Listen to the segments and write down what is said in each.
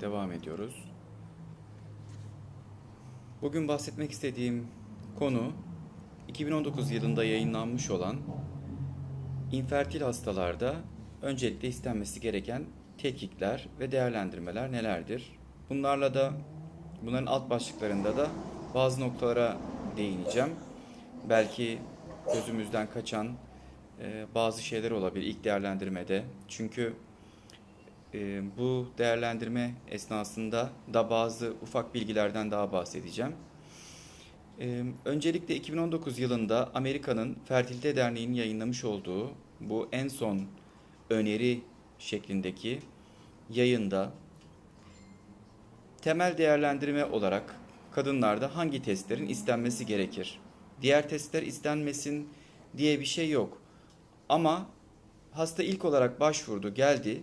devam ediyoruz. Bugün bahsetmek istediğim konu 2019 yılında yayınlanmış olan infertil hastalarda öncelikle istenmesi gereken tetkikler ve değerlendirmeler nelerdir? Bunlarla da bunların alt başlıklarında da bazı noktalara değineceğim. Belki gözümüzden kaçan e, bazı şeyler olabilir ilk değerlendirmede. Çünkü e, bu değerlendirme esnasında da bazı ufak bilgilerden daha bahsedeceğim. E, öncelikle 2019 yılında Amerika'nın Fertilite Derneği'nin yayınlamış olduğu bu en son öneri şeklindeki yayında temel değerlendirme olarak kadınlarda hangi testlerin istenmesi gerekir? Diğer testler istenmesin diye bir şey yok. Ama hasta ilk olarak başvurdu, geldi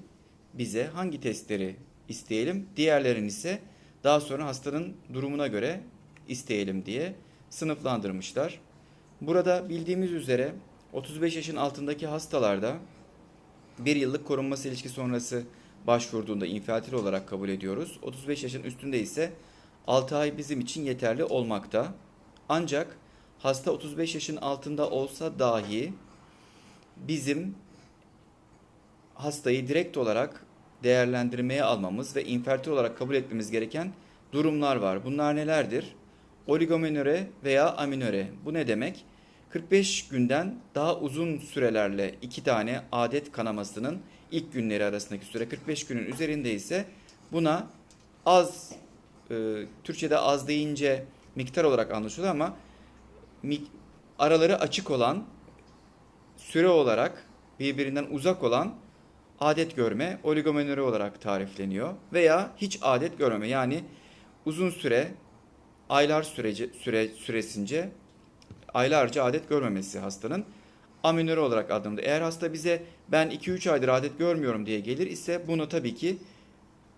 bize hangi testleri isteyelim, diğerlerini ise daha sonra hastanın durumuna göre isteyelim diye sınıflandırmışlar. Burada bildiğimiz üzere 35 yaşın altındaki hastalarda bir yıllık korunması ilişki sonrası başvurduğunda infertil olarak kabul ediyoruz. 35 yaşın üstünde ise 6 ay bizim için yeterli olmakta. Ancak hasta 35 yaşın altında olsa dahi bizim hastayı direkt olarak değerlendirmeye almamız ve infertil olarak kabul etmemiz gereken durumlar var. Bunlar nelerdir? Oligomenöre veya aminöre. Bu ne demek? 45 günden daha uzun sürelerle iki tane adet kanamasının ilk günleri arasındaki süre 45 günün üzerinde ise buna az, e, Türkçe'de az deyince miktar olarak anlaşılıyor ama mik- araları açık olan süre olarak birbirinden uzak olan adet görme oligomenöre olarak tarifleniyor veya hiç adet görmeme yani uzun süre aylar süreci süre süresince aylarca adet görmemesi hastanın aminöre olarak adlandırılır. Eğer hasta bize ben 2-3 aydır adet görmüyorum diye gelir ise bunu tabii ki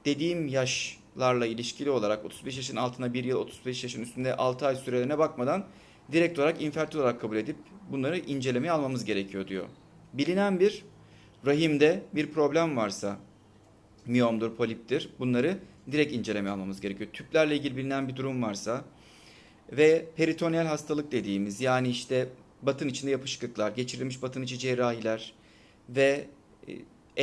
dediğim yaşlarla ilişkili olarak 35 yaşın altına 1 yıl 35 yaşın üstünde 6 ay sürelerine bakmadan direkt olarak infertil olarak kabul edip bunları incelemeye almamız gerekiyor diyor. Bilinen bir rahimde bir problem varsa miyomdur, poliptir bunları direkt incelemeye almamız gerekiyor. Tüplerle ilgili bilinen bir durum varsa ve peritoneal hastalık dediğimiz yani işte batın içinde yapışıklıklar, geçirilmiş batın içi cerrahiler ve e,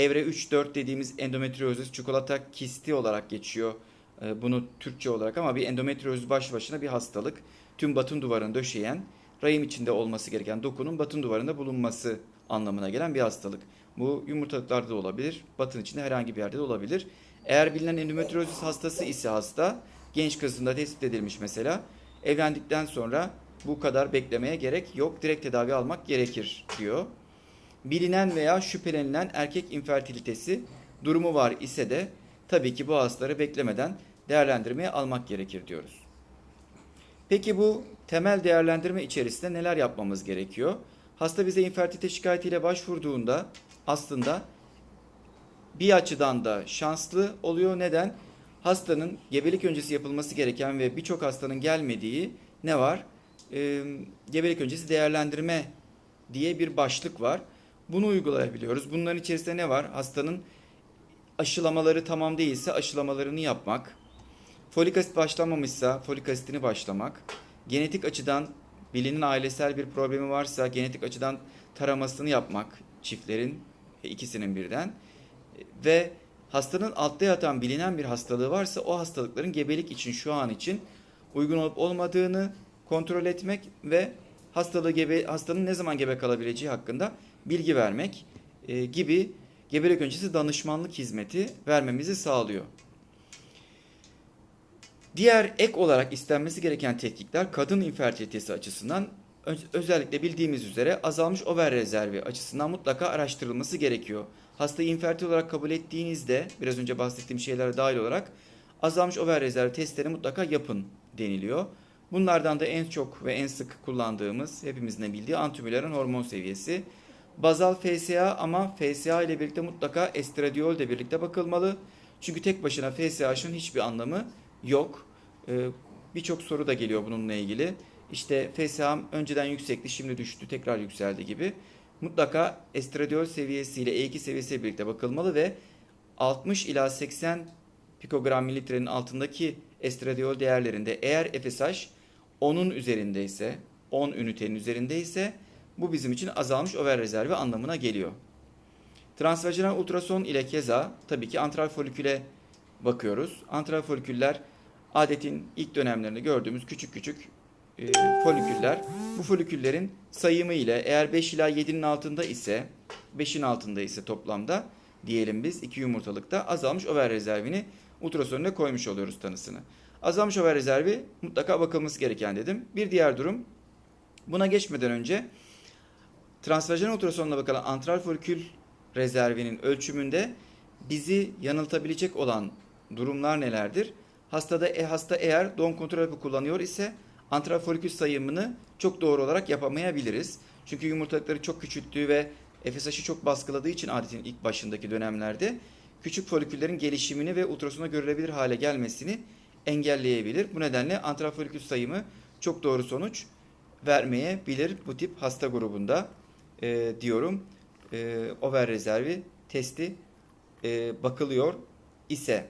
evre 3-4 dediğimiz endometriozis çikolata kisti olarak geçiyor. E, Bunu Türkçe olarak ama bir endometriozis baş başına bir hastalık. Tüm batın duvarını döşeyen, rahim içinde olması gereken dokunun batın duvarında bulunması anlamına gelen bir hastalık. Bu yumurtalıklarda da olabilir, batın içinde herhangi bir yerde de olabilir. Eğer bilinen endometriozis hastası ise hasta, genç kızında tespit edilmiş mesela, evlendikten sonra bu kadar beklemeye gerek yok, direkt tedavi almak gerekir diyor. Bilinen veya şüphelenilen erkek infertilitesi durumu var ise de tabii ki bu hastaları beklemeden değerlendirmeye almak gerekir diyoruz. Peki bu temel değerlendirme içerisinde neler yapmamız gerekiyor? Hasta bize infertilite şikayetiyle başvurduğunda aslında bir açıdan da şanslı oluyor. Neden? Hastanın gebelik öncesi yapılması gereken ve birçok hastanın gelmediği ne var? Ee, gebelik öncesi değerlendirme diye bir başlık var. Bunu uygulayabiliyoruz. Bunların içerisinde ne var? Hastanın aşılamaları tamam değilse aşılamalarını yapmak. Folik asit başlamamışsa folik asitini başlamak. Genetik açıdan bilinin ailesel bir problemi varsa genetik açıdan taramasını yapmak çiftlerin e, ikisinin birden ve hastanın altta yatan bilinen bir hastalığı varsa o hastalıkların gebelik için şu an için uygun olup olmadığını kontrol etmek ve hastalığı gebe, hastanın ne zaman gebe kalabileceği hakkında bilgi vermek e, gibi gebelik öncesi danışmanlık hizmeti vermemizi sağlıyor. Diğer ek olarak istenmesi gereken tetkikler kadın infertilitesi açısından özellikle bildiğimiz üzere azalmış over rezervi açısından mutlaka araştırılması gerekiyor. Hastayı infertil olarak kabul ettiğinizde biraz önce bahsettiğim şeylere dahil olarak azalmış over rezervi testleri mutlaka yapın deniliyor. Bunlardan da en çok ve en sık kullandığımız hepimizin de bildiği antimülerin hormon seviyesi. Bazal FSH ama FSH ile birlikte mutlaka estradiol de birlikte bakılmalı. Çünkü tek başına FSH'ın hiçbir anlamı yok. Ee, Birçok soru da geliyor bununla ilgili. İşte FSH önceden yüksekti şimdi düştü tekrar yükseldi gibi. Mutlaka estradiol seviyesiyle E2 seviyesiyle birlikte bakılmalı ve 60 ila 80 pikogram mililitrenin altındaki estradiol değerlerinde eğer FSH 10'un üzerindeyse, 10 ünitenin üzerindeyse bu bizim için azalmış over rezervi anlamına geliyor. Transvajinal ultrason ile keza tabii ki antral foliküle bakıyoruz. Antral foliküller adetin ilk dönemlerinde gördüğümüz küçük küçük e, foliküller. Bu foliküllerin sayımı ile eğer 5 ila 7'nin altında ise 5'in altında ise toplamda diyelim biz iki yumurtalıkta azalmış over rezervini ultrasonuna koymuş oluyoruz tanısını. Azalmış over rezervi mutlaka bakılması gereken dedim. Bir diğer durum buna geçmeden önce transvajenal ultrasonla bakılan antral folikül rezervinin ölçümünde bizi yanıltabilecek olan durumlar nelerdir? Hastada e, hasta eğer doğum kontrol hapı kullanıyor ise antral folikül sayımını çok doğru olarak yapamayabiliriz. Çünkü yumurtalıkları çok küçülttüğü ve FSH'ı çok baskıladığı için adetin ilk başındaki dönemlerde küçük foliküllerin gelişimini ve ultrasona görülebilir hale gelmesini engelleyebilir. Bu nedenle antral folikül sayımı çok doğru sonuç vermeyebilir bu tip hasta grubunda e, diyorum. E, over rezervi testi e, bakılıyor ise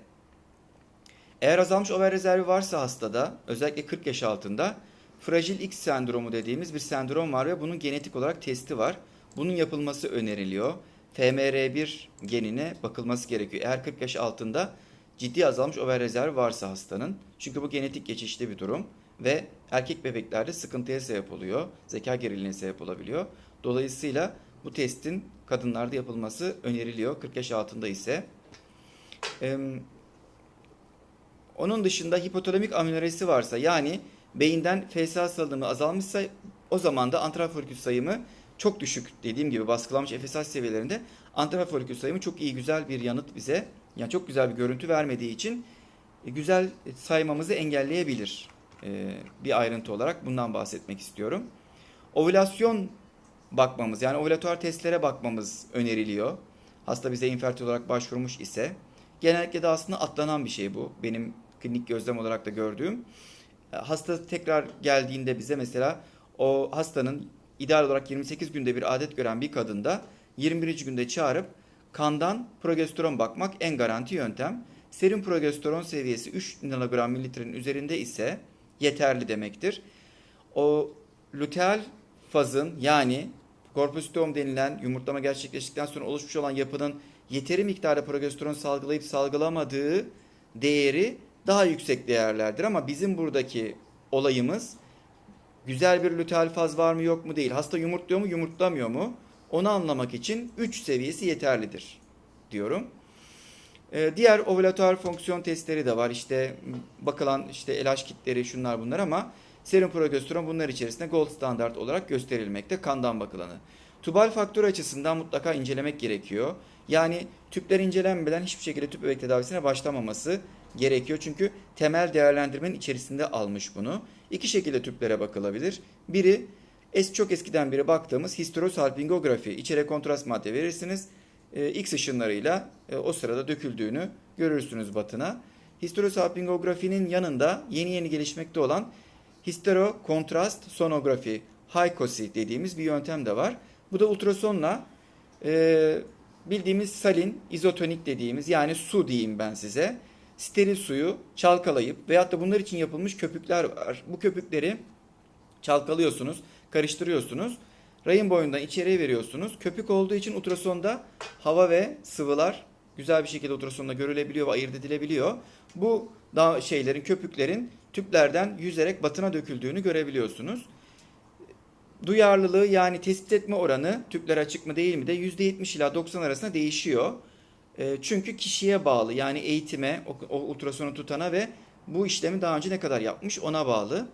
eğer azalmış over rezervi varsa hastada özellikle 40 yaş altında fragil X sendromu dediğimiz bir sendrom var ve bunun genetik olarak testi var. Bunun yapılması öneriliyor. FMR1 genine bakılması gerekiyor. Eğer 40 yaş altında ciddi azalmış over rezervi varsa hastanın. Çünkü bu genetik geçişli bir durum ve erkek bebeklerde sıkıntıya sebep oluyor. Zeka gerililiğine sebep olabiliyor. Dolayısıyla bu testin kadınlarda yapılması öneriliyor 40 yaş altında ise. Ee, onun dışında hipotalamik amenoresi varsa yani beyinden FSH salınımı azalmışsa o zaman da antral folikül sayımı çok düşük dediğim gibi baskılanmış FSH seviyelerinde antral folikül sayımı çok iyi güzel bir yanıt bize yani çok güzel bir görüntü vermediği için e, güzel saymamızı engelleyebilir. Ee, bir ayrıntı olarak bundan bahsetmek istiyorum. Ovülasyon bakmamız yani ovülatuar testlere bakmamız öneriliyor. Hasta bize infertil olarak başvurmuş ise genellikle de aslında atlanan bir şey bu. Benim klinik gözlem olarak da gördüğüm. E, Hasta tekrar geldiğinde bize mesela o hastanın ideal olarak 28 günde bir adet gören bir kadında 21. günde çağırıp kandan progesteron bakmak en garanti yöntem. Serum progesteron seviyesi 3 nanogram mililitrenin üzerinde ise yeterli demektir. O luteal fazın yani korpustom denilen yumurtlama gerçekleştikten sonra oluşmuş olan yapının yeteri miktarda progesteron salgılayıp salgılamadığı değeri daha yüksek değerlerdir. Ama bizim buradaki olayımız güzel bir luteal faz var mı yok mu değil. Hasta yumurtluyor mu yumurtlamıyor mu? Onu anlamak için 3 seviyesi yeterlidir diyorum. Ee, diğer ovulatuar fonksiyon testleri de var. İşte bakılan işte LH kitleri şunlar bunlar ama serum progesteron bunlar içerisinde gold standart olarak gösterilmekte kandan bakılanı. Tubal faktör açısından mutlaka incelemek gerekiyor. Yani tüpler incelenmeden hiçbir şekilde tüp bebek tedavisine başlamaması gerekiyor. Çünkü temel değerlendirmenin içerisinde almış bunu. İki şekilde tüplere bakılabilir. Biri es çok eskiden beri baktığımız histerosalpingografi. İçeri kontrast madde verirsiniz. E, X ışınlarıyla e, o sırada döküldüğünü görürsünüz batına. Histerosalpingografinin yanında yeni yeni gelişmekte olan histero kontrast sonografi, HICOSI dediğimiz bir yöntem de var. Bu da ultrasonla e, bildiğimiz salin, izotonik dediğimiz yani su diyeyim ben size. Steril suyu çalkalayıp veyahut da bunlar için yapılmış köpükler var. Bu köpükleri çalkalıyorsunuz, karıştırıyorsunuz. Rayın boyundan içeriye veriyorsunuz. Köpük olduğu için ultrasonda hava ve sıvılar güzel bir şekilde ultrasonda görülebiliyor ve ayırt edilebiliyor. Bu da şeylerin, köpüklerin tüplerden yüzerek batına döküldüğünü görebiliyorsunuz. Duyarlılığı yani tespit etme oranı tüpler açık mı değil mi de %70 ila 90 arasında değişiyor. E, çünkü kişiye bağlı yani eğitime, o ultrasonu tutana ve bu işlemi daha önce ne kadar yapmış ona bağlı.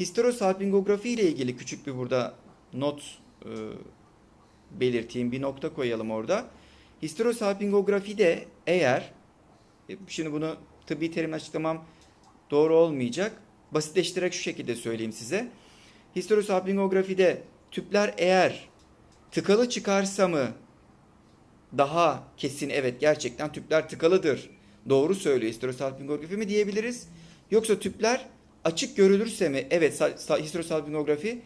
Histerosalpingografi ile ilgili küçük bir burada not e, belirteyim. Bir nokta koyalım orada. Histerosalpingografi de eğer e, şimdi bunu tıbbi terimle açıklamam doğru olmayacak. Basitleştirerek şu şekilde söyleyeyim size. Histerosalpingografide tüpler eğer tıkalı çıkarsa mı daha kesin evet gerçekten tüpler tıkalıdır. Doğru söylüyor histerosalpingografi mi diyebiliriz? Yoksa tüpler açık görülürse mi? Evet histerosalpingografi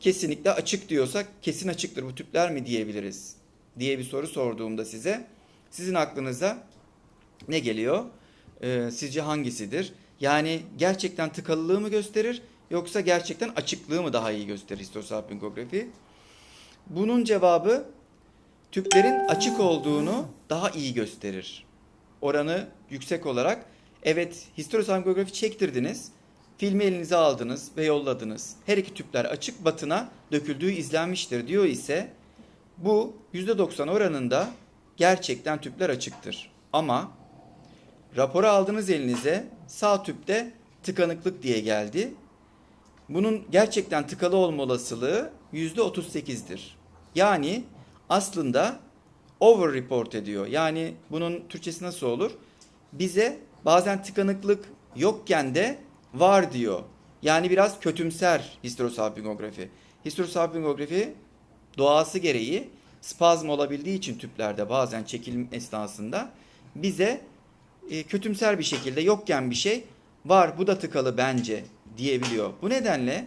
kesinlikle açık diyorsak kesin açıktır bu tüpler mi diyebiliriz? Diye bir soru sorduğumda size sizin aklınıza ne geliyor? e, sizce hangisidir? Yani gerçekten tıkalılığı mı gösterir yoksa gerçekten açıklığı mı daha iyi gösterir histosalpingografi? Bunun cevabı tüplerin açık olduğunu daha iyi gösterir. Oranı yüksek olarak evet histosalpingografi çektirdiniz. Filmi elinize aldınız ve yolladınız. Her iki tüpler açık batına döküldüğü izlenmiştir diyor ise bu %90 oranında gerçekten tüpler açıktır. Ama raporu aldınız elinize sağ tüpte tıkanıklık diye geldi. Bunun gerçekten tıkalı olma olasılığı %38'dir. Yani aslında over report ediyor. Yani bunun Türkçesi nasıl olur? Bize bazen tıkanıklık yokken de var diyor. Yani biraz kötümser histerosalpingografi. Histerosalpingografi doğası gereği spazm olabildiği için tüplerde bazen çekilim esnasında bize e, kötümser bir şekilde yokken bir şey var bu da tıkalı bence diyebiliyor. Bu nedenle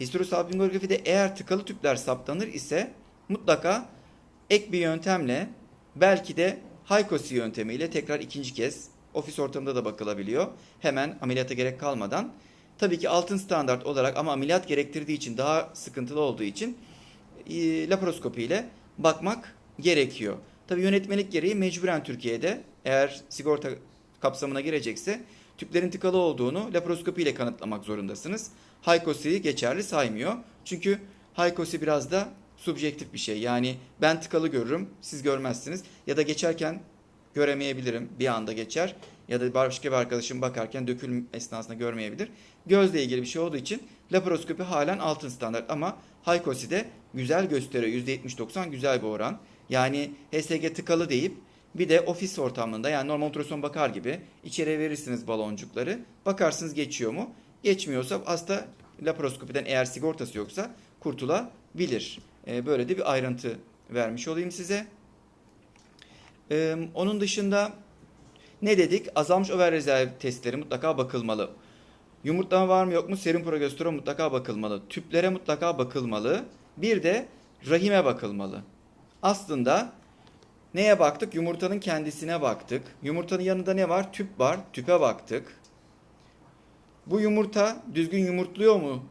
histerosalpingografide eğer tıkalı tüpler saptanır ise mutlaka ek bir yöntemle belki de Haykosi yöntemiyle tekrar ikinci kez ofis ortamında da bakılabiliyor. Hemen ameliyata gerek kalmadan. Tabii ki altın standart olarak ama ameliyat gerektirdiği için daha sıkıntılı olduğu için e, laparoskopi ile bakmak gerekiyor. Tabii yönetmelik gereği mecburen Türkiye'de eğer sigorta kapsamına girecekse tüplerin tıkalı olduğunu laparoskopi ile kanıtlamak zorundasınız. Haykosi'yi geçerli saymıyor. Çünkü Haykosi biraz da subjektif bir şey. Yani ben tıkalı görürüm, siz görmezsiniz. Ya da geçerken göremeyebilirim. Bir anda geçer. Ya da başka bir arkadaşım bakarken dökülüm esnasında görmeyebilir. Gözle ilgili bir şey olduğu için laparoskopi halen altın standart ama Haykosi'de güzel gösteriyor. %70-90 güzel bir oran. Yani HSG tıkalı deyip bir de ofis ortamında yani normal ultrason bakar gibi içeriye verirsiniz baloncukları. Bakarsınız geçiyor mu? Geçmiyorsa hasta laparoskopiden eğer sigortası yoksa kurtulabilir. Ee, böyle de bir ayrıntı vermiş olayım size. Ee, onun dışında ne dedik? Azalmış over rezerv testleri mutlaka bakılmalı. Yumurtlama var mı yok mu? Serum progesteron mutlaka bakılmalı. Tüplere mutlaka bakılmalı. Bir de rahime bakılmalı. Aslında neye baktık? Yumurtanın kendisine baktık. Yumurtanın yanında ne var? Tüp var. Tüpe baktık. Bu yumurta düzgün yumurtluyor mu?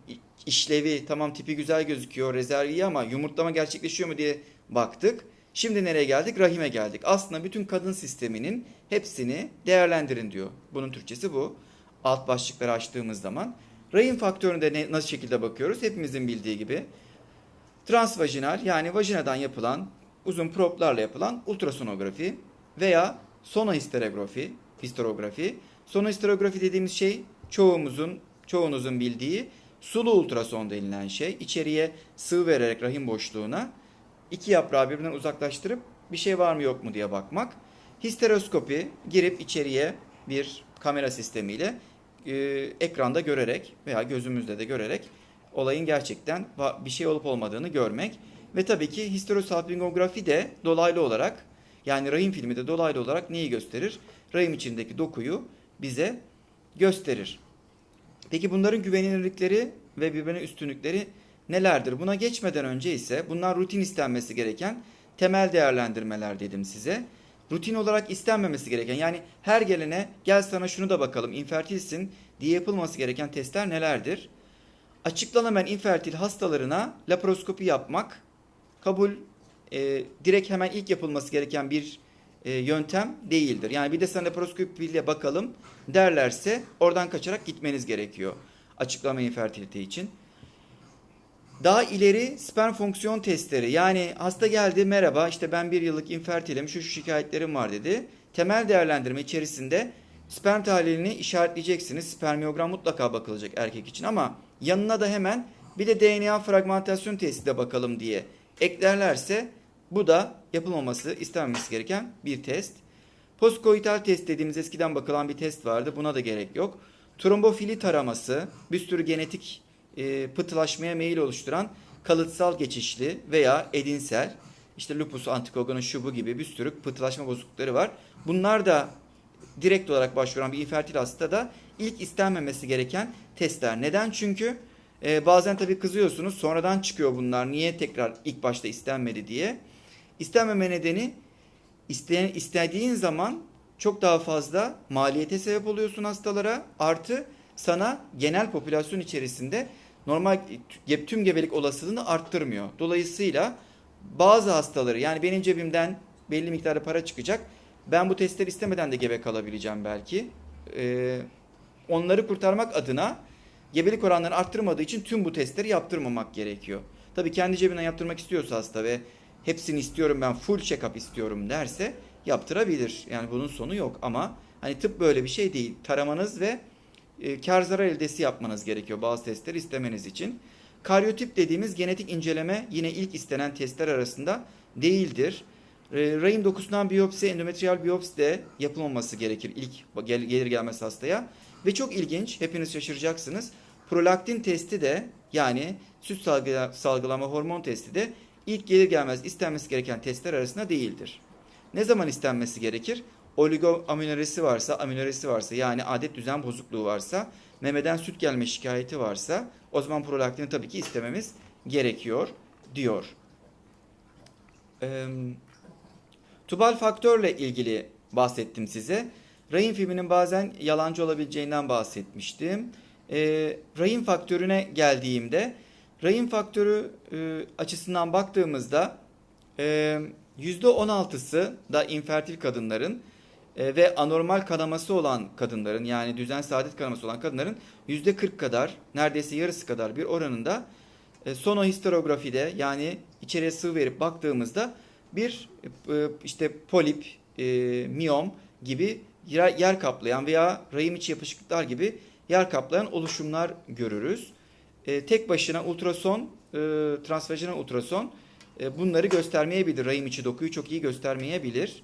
İşlevi tamam tipi güzel gözüküyor, rezervi iyi ama yumurtlama gerçekleşiyor mu diye baktık. Şimdi nereye geldik? Rahime geldik. Aslında bütün kadın sisteminin hepsini değerlendirin diyor. Bunun Türkçesi bu. Alt başlıkları açtığımız zaman. Rahim faktöründe ne, nasıl şekilde bakıyoruz? Hepimizin bildiği gibi. Transvajinal yani vajinadan yapılan uzun proplarla yapılan ultrasonografi veya sonohisterografi, histerografi. Sonohisterografi dediğimiz şey çoğumuzun, çoğunuzun bildiği sulu ultrason denilen şey. İçeriye sıvı vererek rahim boşluğuna iki yaprağı birbirinden uzaklaştırıp bir şey var mı yok mu diye bakmak. Histeroskopi girip içeriye bir kamera sistemiyle e, ekranda görerek veya gözümüzde de görerek olayın gerçekten bir şey olup olmadığını görmek. Ve tabii ki histerosalpingografi de dolaylı olarak yani rahim filmi de dolaylı olarak neyi gösterir? Rahim içindeki dokuyu bize gösterir. Peki bunların güvenilirlikleri ve birbirine üstünlükleri nelerdir? Buna geçmeden önce ise bunlar rutin istenmesi gereken temel değerlendirmeler dedim size. Rutin olarak istenmemesi gereken yani her gelene gel sana şunu da bakalım infertilsin diye yapılması gereken testler nelerdir? Açıklanamayan infertil hastalarına laparoskopi yapmak kabul e, direkt hemen ilk yapılması gereken bir e, yöntem değildir. Yani bir de sana laparoskopiyle bakalım derlerse oradan kaçarak gitmeniz gerekiyor. Açıklama infertilite için. Daha ileri sperm fonksiyon testleri yani hasta geldi merhaba işte ben bir yıllık infertilim şu şu şikayetlerim var dedi. Temel değerlendirme içerisinde sperm tahlilini işaretleyeceksiniz. Spermiyogram mutlaka bakılacak erkek için ama yanına da hemen bir de DNA fragmentasyon testi de bakalım diye eklerlerse bu da yapılmaması istenmemesi gereken bir test. Postkoital test dediğimiz eskiden bakılan bir test vardı. Buna da gerek yok. Trombofili taraması bir sürü genetik e, pıhtılaşmaya meyil oluşturan kalıtsal geçişli veya edinsel işte lupus, antikogonun şu bu gibi bir sürü pıhtılaşma bozuklukları var. Bunlar da direkt olarak başvuran bir infertil hastada ilk istenmemesi gereken testler. Neden? Çünkü e, bazen tabii kızıyorsunuz sonradan çıkıyor bunlar. Niye tekrar ilk başta istenmedi diye. İstenmeme nedeni isteyen, istediğin zaman çok daha fazla maliyete sebep oluyorsun hastalara. Artı sana genel popülasyon içerisinde normal tüm gebelik olasılığını arttırmıyor. Dolayısıyla bazı hastaları yani benim cebimden belli miktarda para çıkacak. Ben bu testleri istemeden de gebe kalabileceğim belki. Ee, onları kurtarmak adına gebelik oranlarını arttırmadığı için tüm bu testleri yaptırmamak gerekiyor. Tabii kendi cebinden yaptırmak istiyorsa hasta ve hepsini istiyorum ben full check-up istiyorum derse yaptırabilir. Yani bunun sonu yok ama hani tıp böyle bir şey değil. Taramanız ve e, kar zarar eldesi yapmanız gerekiyor bazı testleri istemeniz için. Karyotip dediğimiz genetik inceleme yine ilk istenen testler arasında değildir. E, rahim dokusundan biyopsi, endometriyal biyopsi de yapılmaması gerekir ilk gel- gelir gelmez hastaya. Ve çok ilginç, hepiniz şaşıracaksınız. Prolaktin testi de yani süt salgı- salgılama hormon testi de ilk gelir gelmez istenmesi gereken testler arasında değildir. Ne zaman istenmesi gerekir? Oligoaminoresi varsa, aminoresi varsa yani adet düzen bozukluğu varsa, memeden süt gelme şikayeti varsa o zaman prolaktini tabii ki istememiz gerekiyor diyor. Ee, tubal faktörle ilgili bahsettim size. Rahim filminin bazen yalancı olabileceğinden bahsetmiştim. Ee, rahim faktörüne geldiğimde rahim faktörü e, açısından baktığımızda e, %16'sı da infertil kadınların e, ve anormal kanaması olan kadınların yani düzen saadet kanaması olan kadınların %40 kadar neredeyse yarısı kadar bir oranında e, sonohisterografide yani içeriye sıvı verip baktığımızda bir e, işte polip, e, miyom gibi yer, yer kaplayan veya rahim içi yapışıklıklar gibi yer kaplayan oluşumlar görürüz. E, tek başına ultrason, e, transvajinal ultrason e, bunları göstermeyebilir. Rahim içi dokuyu çok iyi göstermeyebilir.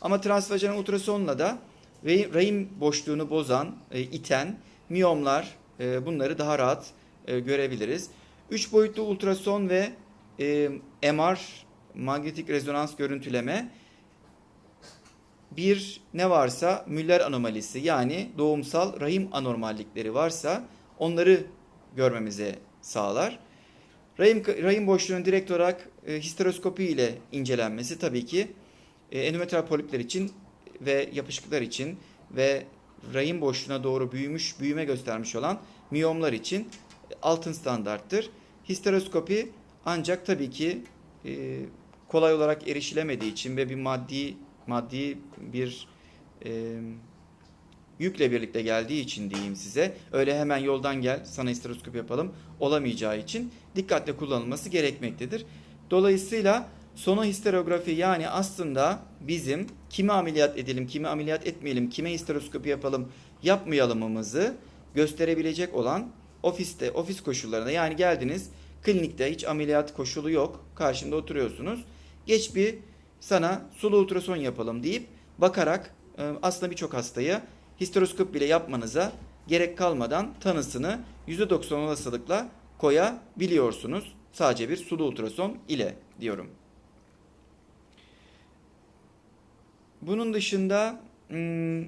Ama transvajinal ultrasonla da rahim, boşluğunu bozan, e, iten miyomlar e, bunları daha rahat e, görebiliriz. Üç boyutlu ultrason ve e, MR manyetik rezonans görüntüleme bir ne varsa Müller anomalisi yani doğumsal rahim anormallikleri varsa onları görmemize sağlar. Rahim, rahim boşluğunun direkt olarak e, histeroskopi ile incelenmesi tabii ki e, endometrial polipler için ve yapışıklar için ve rahim boşluğuna doğru büyümüş, büyüme göstermiş olan miyomlar için altın standarttır. Histeroskopi ancak tabii ki e, kolay olarak erişilemediği için ve bir maddi maddi bir e, yükle birlikte geldiği için diyeyim size. Öyle hemen yoldan gel sana histeroskopi yapalım olamayacağı için dikkatle kullanılması gerekmektedir. Dolayısıyla sonohisterografi yani aslında bizim kimi ameliyat edelim, kimi ameliyat etmeyelim, kime histeroskopi yapalım, yapmayalımımızı gösterebilecek olan ofiste, ofis koşullarında yani geldiniz klinikte hiç ameliyat koşulu yok. Karşımda oturuyorsunuz. Geç bir sana sulu ultrason yapalım deyip bakarak e, aslında birçok hastayı histeroskop bile yapmanıza gerek kalmadan tanısını %90 olasılıkla koyabiliyorsunuz. Sadece bir sulu ultrason ile diyorum. Bunun dışında hmm,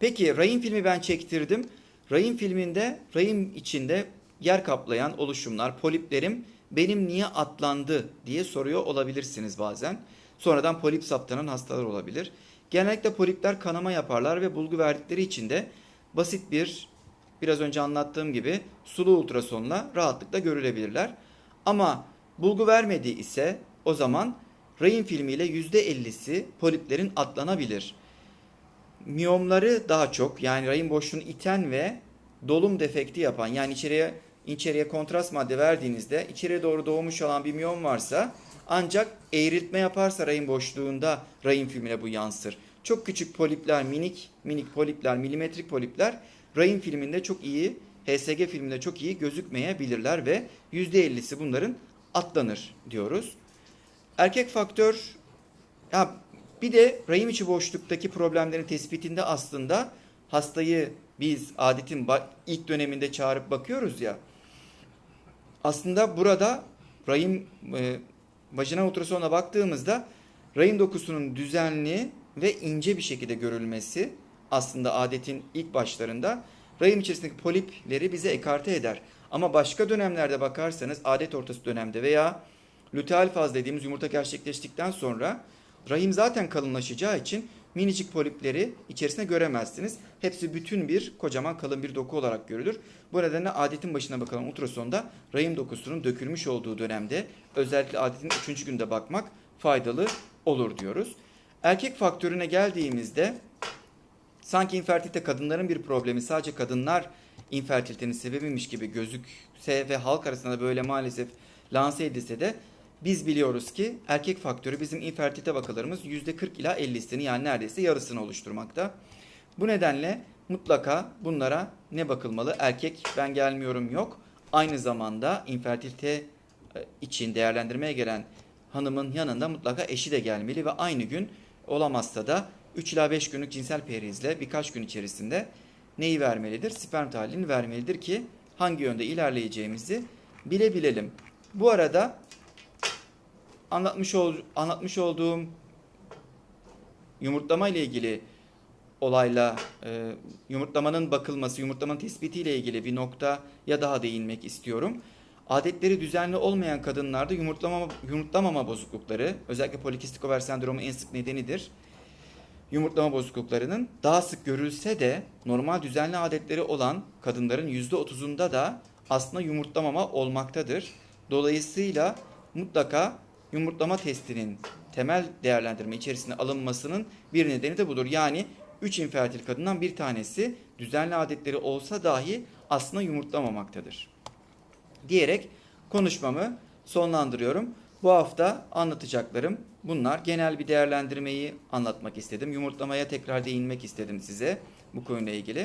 peki rahim filmi ben çektirdim. Rahim filminde rahim içinde yer kaplayan oluşumlar, poliplerim benim niye atlandı diye soruyor olabilirsiniz bazen. Sonradan polip saptanan hastalar olabilir. Genellikle polipler kanama yaparlar ve bulgu verdikleri için de basit bir biraz önce anlattığım gibi sulu ultrasonla rahatlıkla görülebilirler. Ama bulgu vermediği ise o zaman rahim filmiyle %50'si poliplerin atlanabilir. Miyomları daha çok yani rahim boşluğunu iten ve dolum defekti yapan yani içeriye içeriye kontrast madde verdiğinizde içeriye doğru doğmuş olan bir miyom varsa ancak eğriltme yaparsa rahim boşluğunda rahim filmine bu yansır. Çok küçük polipler, minik minik polipler, milimetrik polipler rahim filminde çok iyi, HSG filminde çok iyi gözükmeyebilirler ve %50'si bunların atlanır diyoruz. Erkek faktör ya bir de rahim içi boşluktaki problemlerin tespitinde aslında hastayı biz adetin ilk döneminde çağırıp bakıyoruz ya. Aslında burada rahim e, vajinal ultrasona baktığımızda rahim dokusunun düzenli ve ince bir şekilde görülmesi aslında adetin ilk başlarında rahim içerisindeki polipleri bize ekarte eder. Ama başka dönemlerde bakarsanız adet ortası dönemde veya luteal faz dediğimiz yumurta gerçekleştikten sonra rahim zaten kalınlaşacağı için minicik polipleri içerisinde göremezsiniz. Hepsi bütün bir kocaman kalın bir doku olarak görülür. Bu nedenle adetin başına bakalım ultrasonda rahim dokusunun dökülmüş olduğu dönemde özellikle adetin 3. günde bakmak faydalı olur diyoruz. Erkek faktörüne geldiğimizde sanki infertilite kadınların bir problemi sadece kadınlar infertilitenin sebebiymiş gibi gözükse ve halk arasında böyle maalesef lanse edilse de biz biliyoruz ki erkek faktörü bizim infertilite vakalarımız %40 ila 50'sini yani neredeyse yarısını oluşturmakta. Bu nedenle mutlaka bunlara ne bakılmalı? Erkek ben gelmiyorum yok. Aynı zamanda infertilite e, için değerlendirmeye gelen hanımın yanında mutlaka eşi de gelmeli ve aynı gün olamazsa da 3 ila 5 günlük cinsel perhizle birkaç gün içerisinde neyi vermelidir? Sperm tahlilini vermelidir ki hangi yönde ilerleyeceğimizi bilebilelim. Bu arada anlatmış ol, anlatmış olduğum yumurtlama ile ilgili olayla e, yumurtlamanın bakılması, yumurtlamanın tespiti ile ilgili bir noktaya daha değinmek istiyorum. Adetleri düzenli olmayan kadınlarda yumurtlama, yumurtlamama bozuklukları, özellikle polikistik over sendromu en sık nedenidir. Yumurtlama bozukluklarının daha sık görülse de normal düzenli adetleri olan kadınların %30'unda da aslında yumurtlamama olmaktadır. Dolayısıyla mutlaka yumurtlama testinin temel değerlendirme içerisine alınmasının bir nedeni de budur. Yani 3 infertil kadından bir tanesi düzenli adetleri olsa dahi aslında yumurtlamamaktadır. Diyerek konuşmamı sonlandırıyorum. Bu hafta anlatacaklarım bunlar. Genel bir değerlendirmeyi anlatmak istedim. Yumurtlamaya tekrar değinmek istedim size bu konuyla ilgili.